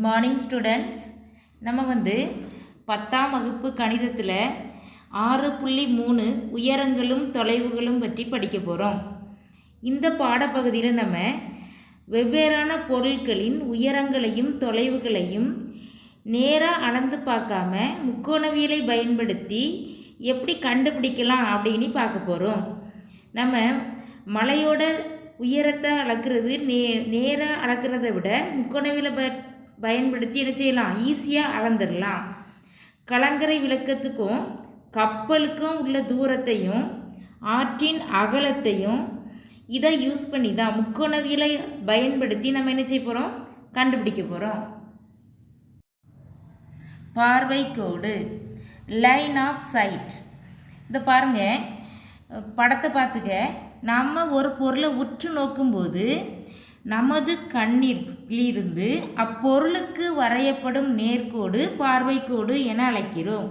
Morning students நம்ம வந்து பத்தாம் வகுப்பு கணிதத்தில் ஆறு புள்ளி மூணு உயரங்களும் தொலைவுகளும் பற்றி படிக்க போகிறோம் இந்த பாடப்பகுதியில் நம்ம வெவ்வேறான பொருட்களின் உயரங்களையும் தொலைவுகளையும் நேராக அளந்து பார்க்காம முக்கோணவியலை பயன்படுத்தி எப்படி கண்டுபிடிக்கலாம் அப்படின்னு பார்க்க போகிறோம் நம்ம மலையோட உயரத்தை அளக்கிறது நே நேராக அளக்கிறத விட முக்கோணவியலை ப பயன்படுத்தி என்ன செய்யலாம்? ஈஸியாக அளந்துடலாம். கலங்கரை விளக்கத்துக்கும் கப்பலுக்கும் உள்ள தூரத்தையும் ஆற்றின் அகலத்தையும் இதை யூஸ் பண்ணி தான் முக்கோணவியலை பயன்படுத்தி நம்ம என்ன செய்ய போகிறோம் கண்டுபிடிக்க போகிறோம் பார்வை கோடு. லைன் ஆஃப் சைட் இதை பாருங்கள் படத்தை பார்த்துக்க. நம்ம ஒரு பொருளை உற்று நோக்கும்போது நமது கண்ணிலிருந்து அப்பொருளுக்கு வரையப்படும் நேர்கோடு பார்வைக்கோடு என அழைக்கிறோம்.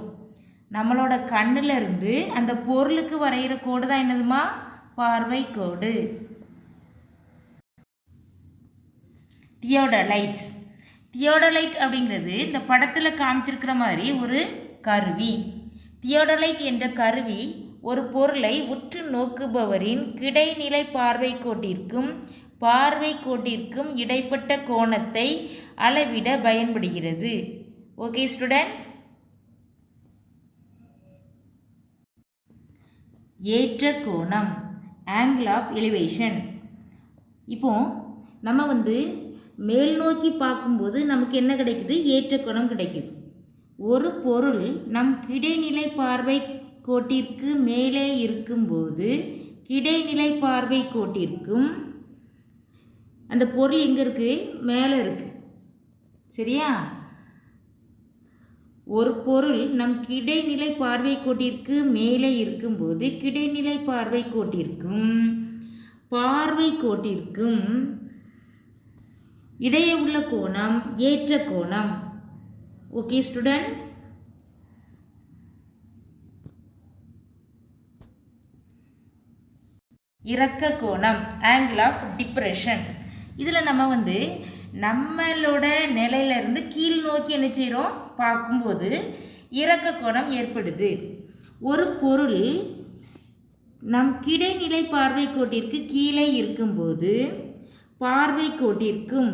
நம்மளோட கண்ணிலிருந்து அந்த பொருளுக்கு வரைகிற கோடு தான் என்னதுமா? பார்வைக்கோடு. தியோடலைட். தியோடலைட் அப்படிங்கிறது இந்த படத்தில் காமிச்சிருக்கிற மாதிரி ஒரு கருவி. தியோடலைட் என்ற கருவி ஒரு பொருளை உற்று நோக்குபவரின் கிடைநிலை பார்வை கோட்டிற்கும் பார்வை கோட்டிற்கும் இடைப்பட்ட கோணத்தை அளவிட பயன்படுகிறது. ஓகே ஸ்டூடெண்ட்ஸ் ஏற்ற கோணம் ஆங்கிள் ஆஃப் எலிவேஷன் இப்போ நம்ம வந்து மேல் நோக்கி பார்க்கும்போது நமக்கு என்ன கிடைக்குது? ஏற்ற கோணம் கிடைக்குது. ஒரு பொருள் நம் கிடைநிலை பார்வை கோட்டிற்கு மேலே இருக்கும்போது கிடைநிலை பார்வை கோட்டிற்கும் அந்த பொருள் எங்கே இருக்குது மேலே இருக்குது சரியா? ஒரு பொருள் நம் கிடைநிலை பார்வை கோட்டிற்கு மேலே இருக்கும்போது கிடைநிலை பார்வை கோட்டிற்கும் பார்வை கோட்டிற்கும் இடையே உள்ள கோணம் ஏற்ற கோணம். ஓகே ஸ்டூடெண்ட்ஸ் இறக்க கோணம் ஆங்கிள் ஆஃப் டிப்ரெஷன் இதில் நம்ம வந்து நம்மளோட நிலையிலேருந்து கீழ் நோக்கி என்ன செய்கிறோம் பார்க்கும்போது இறக்க கோணம் ஏற்படுது. ஒரு பொருள் நம் கிடைநிலை பார்வை கோட்டிற்கு கீழே இருக்கும்போது பார்வை கோட்டிற்கும்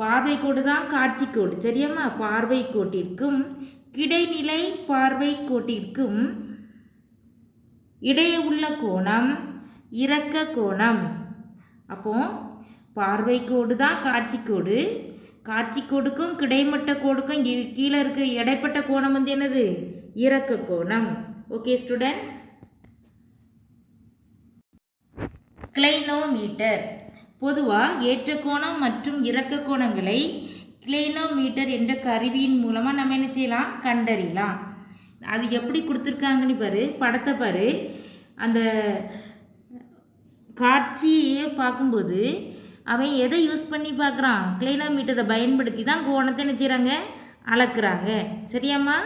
பார்வை கோடு தான் காட்சி கோடு சரியாம்மா? பார்வை கோட்டிற்கும் கிடைநிலை பார்வை கோட்டிற்கும் இடையே உள்ள கோணம் இறக்க கோணம். அப்போது பார்வை கோடு தான் காட்சி கோடு காட்சி கோடுக்கும் கிடைமட்ட கோடுக்கும் கீழே இருக்க இடைப்பட்ட கோணம் வந்து என்னது? இறக்க கோணம். ஓகே ஸ்டூடெண்ட்ஸ் கிளைனோமீட்டர் பொதுவாக ஏற்ற கோணம் மற்றும் இறக்க கோணங்களை கிளைனோமீட்டர் என்ற கருவியின் மூலமாக நம்ம என்ன செய்யலாம்? கண்டறியலாம். அது எப்படி கொடுத்துருக்காங்கன்னு பாரு படத்தை பாரு. அந்த காட்சியை பார்க்கும்போது அவன் எதை யூஸ் பண்ணி பார்க்குறான்? கிளைனோமீட்டரை பயன்படுத்தி தான் கோணத்தை என்ன செய்கிறாங்க அளக்குறாங்க. சரியாம்மா?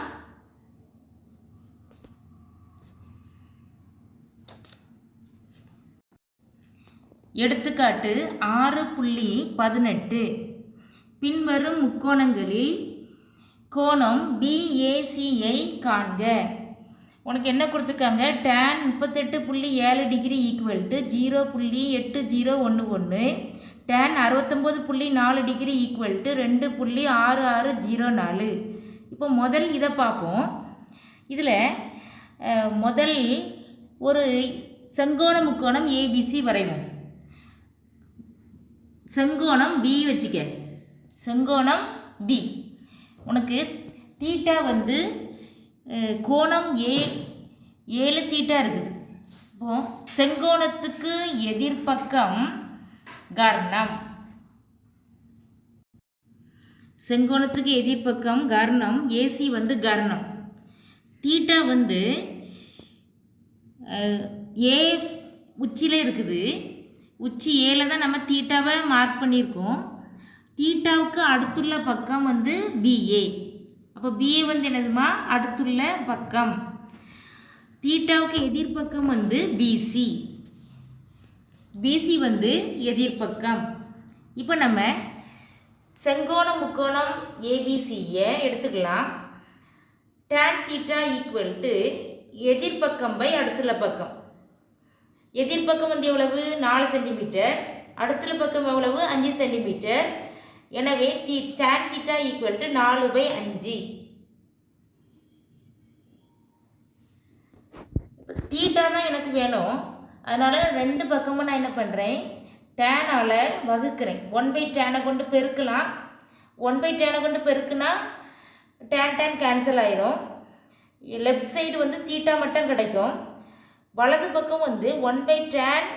எடுத்துக்காட்டு ஆறு புள்ளி பதினெட்டு. பின்வரும் முக்கோணங்களில் கோணம் பிஏசியை காண்க. உனக்கு என்ன கொடுத்துருக்காங்க? டேன் முப்பத்தெட்டு புள்ளி ஏழு டிகிரி ஈக்குவல் டு ஜீரோ புள்ளி எட்டு ஜீரோ ஒன்று ஒன்று. டேன் அறுபத்தொம்போது புள்ளி நாலு டிகிரி ஈக்குவல் டு ரெண்டு புள்ளி ஆறு ஆறு ஜீரோ நாலு. இப்போ முதல் இதை பார்ப்போம். இதில் முதல் ஒரு செங்கோண முக்கோணம் ஏபிசி வரைவோம். செங்கோணம் பி வச்சுக்க. செங்கோணம் பி உனக்கு தீட்டா வந்து கோணம் ஏ ஏழு தீட்டா இருக்குது. இப்போது செங்கோணத்துக்கு எதிர்ப்பக்கம் கர்ணம். செங்கோணத்துக்கு எதிர்ப்பக்கம் கர்ணம் ஏசி வந்து கர்ணம். தீட்டா வந்து ஏ உச்சியில் இருக்குது. உச்சி ஏல தான் நம்ம தீட்டாவை மார்க் பண்ணியிருக்கோம். தீட்டாவுக்கு அடுத்துள்ள பக்கம் வந்து பிஏ அப்போ பிஏ வந்து என்னதுமா? அடுத்துள்ள பக்கம். தீட்டாவுக்கு எதிர்ப்பக்கம் வந்து பிசி பிசி வந்து எதிர்பக்கம் இப்போ நம்ம செங்கோணம் முக்கோணம் ஏபிசியை எடுத்துக்கலாம். டேன் தீட்டா ஈக்குவல் டு எதிர்பக்கம் பை அடுத்துள்ள பக்கம். எதிர்பக்கம் வந்து எவ்வளவு? நாலு சென்டிமீட்டர் அடுத்துள்ள பக்கம் எவ்வளவு? அஞ்சு சென்டிமீட்டர் எனவே the tan theta equal to நாலு பை அஞ்சு. தீட்டா தான் எனக்கு வேணும். அதனால் ரெண்டு பக்கமும் நான் என்ன பண்ணுறேன் டேனால் வகுக்கிறேன். ஒன் பை டேனை கொண்டு பெருக்கலாம். ஒன் பை டேனை கொண்டு பெருக்குனா டேன் டேன் கேன்சல் ஆயிரும். லெஃப்ட் சைடு வந்து தீட்டா மட்டும் கிடைக்கும். வலது பக்கம் வந்து ஒன் பை டேன்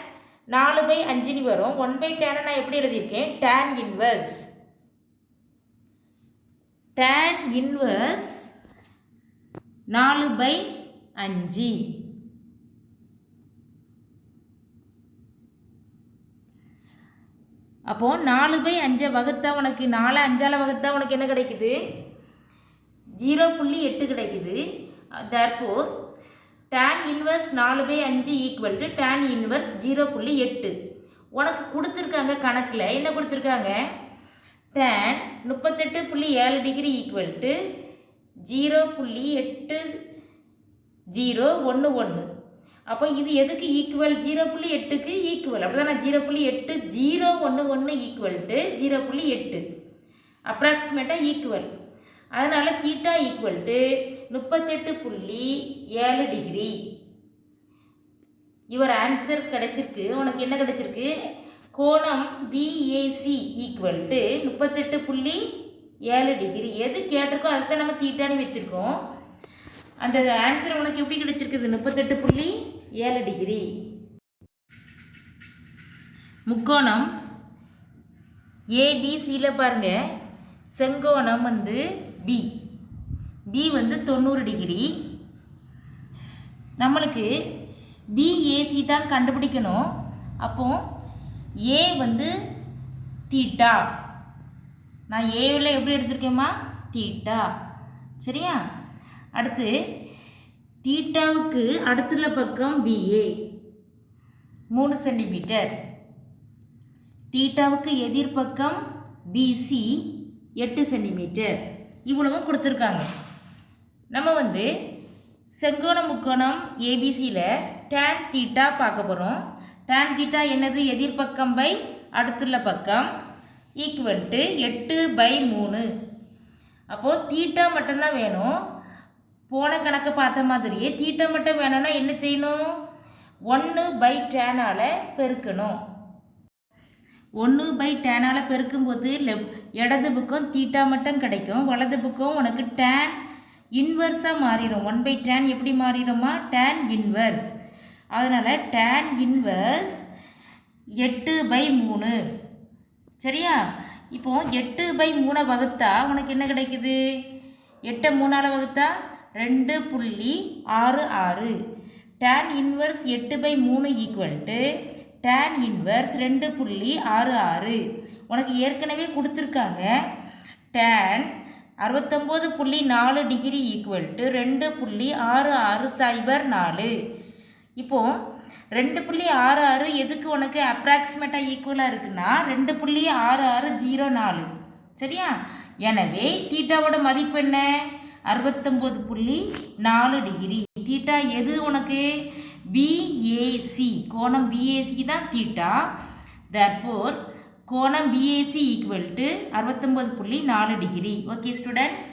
நாலு பை அஞ்சுன்னு வரும். ஒன் பை டேனை நான் எப்படி எழுதியிருக்கேன்? டேன் இன்வர்ஸ் டேன் இன்வர்ஸ் நாலு பை அஞ்சு. அப்போது நாலு பை அஞ்சை வகுத்தா உனக்கு நாலு அஞ்சால் வகுத்தா உனக்கு என்ன கிடைக்குது? ஜீரோ புள்ளி எட்டு கிடைக்குது. தர்போர் டேன் இன்வர்ஸ் நாலு பை அஞ்சு equal to tan inverse zero புள்ளி எட்டு. உனக்கு கொடுத்துருக்காங்க கணக்கில் என்ன கொடுத்துருக்காங்க? டேன் முப்பத்தெட்டு புள்ளி ஏழு டிகிரி ஈக்குவல் டு ஜீரோ புள்ளி எட்டு ஜீரோ ஒன்று ஒன்று அப்போ இது எதுக்கு ஈக்குவல் ஜீரோ புள்ளி எட்டுக்கு ஈக்குவல் அப்படிதான்? ஜீரோ புள்ளி எட்டு ஜீரோ ஒன்று ஒன்று ஈக்குவல் டு ஜீரோ புள்ளி எட்டு. அப்ராக்சிமேட்டாக ஈக்குவல் அதனால் தீட்டா ஈக்குவல் டு முப்பத்தெட்டு புள்ளி ஏழு டிகிரி யுவர் ஆன்சர் கிடைச்சிருக்கு. உனக்கு என்ன கிடைச்சிருக்கு? கோணம் பிஏசி ஈக்குவல் டு முப்பத்தெட்டு புள்ளி ஏழு டிகிரி எது கேட்டிருக்கோ அதுதான் நம்ம தீட்டான்னு வச்சுருக்கோம். அந்த ஆன்சர் உனக்கு எப்படி கிடைச்சிருக்குது? முப்பத்தெட்டு புள்ளி ஏழு டிகிரி. முக்கோணம் ஏபிசியில் பாருங்க. செங்கோணம் வந்து பி பி வந்து தொண்ணூறு டிகிரி. நம்மளுக்கு பிஏசி தான் கண்டுபிடிக்கணும். அப்போ ஏ வந்து தீட்டா. நான் ஏவில் எப்படி எடுத்திருக்கேம்மா? தீட்டா. சரியா? அடுத்து தீட்டாவுக்கு அடுத்துள்ள பக்கம் பிஏ மூணு சென்டிமீட்டர். தீட்டாவுக்கு எதிர்பக்கம் பிசி எட்டு சென்டிமீட்டர். இவ்வளவும் கொடுத்துருக்காங்க. நம்ம வந்து செங்கோண முக்கோணம் ஏபிசியில் டேன் தீட்டா பார்க்க போகிறோம் டேன் தீட்டா என்னது? எதிர்பக்கம் பை அடுத்துள்ள பக்கம் ஈக்குவல் டு எட்டு பை மூணு. அப்போது தீட்டா மட்டும்தான் வேணும். போன கணக்கு பார்த்த மாதிரியே தீட்டா மட்டும் வேணும்னா என்ன செய்யணும்? ஒன்று பை டேனால் பெருக்கணும். ஒன்று பை டேனால் பெருக்கும்போது லெஃப்ட் இடது பக்கம் தீட்டா மட்டும் கிடைக்கும். வலது பக்கம் உனக்கு டேன் இன்வர்ஸாக மாறிடும் ஒன் பை டேன் எப்படி மாறிடுமா டேன் இன்வர்ஸ் அதனால் டேன் இன்வர்ஸ் எட்டு பை மூணு. சரியா? இப்போ எட்டு பை மூணை வகுத்தா உனக்கு என்ன கிடைக்குது? எட்டை மூணால் வகுத்தா ரெண்டு புள்ளி ஆறு ஆறு. டேன் இன்வர்ஸ் எட்டு பை மூணு ஈக்குவல் டு டேன் இன்வர்ஸ் ரெண்டு புள்ளி ஆறு ஆறு. உனக்கு ஏற்கனவே கொடுத்துருக்காங்க. டேன் அறுபத்தொம்போது புள்ளி நாலு டிகிரி ஈக்குவல் டு ரெண்டு புள்ளி ஆறு ஆறு சைபர் நாலு. இப்போது ரெண்டு புள்ளி ஆறு ஆறு எதுக்கு உனக்கு அப்ராக்சிமேட்டாக ஈக்குவலாக இருக்குன்னா ரெண்டு புள்ளி ஆறு ஆறு ஜீரோ நாலு. சரியா? எனவே தீட்டாவோட மதிப்பு என்ன? அறுபத்தொம்போது புள்ளி நாலு டிகிரி. தீட்டா எது உனக்கு? பிஏசி கோணம் பிஏசி தான் தீட்டா. தர்போர் கோணம் பிஏசி ஈக்குவல் டு அறுபத்தொம்போது புள்ளி நாலு டிகிரி. Okay students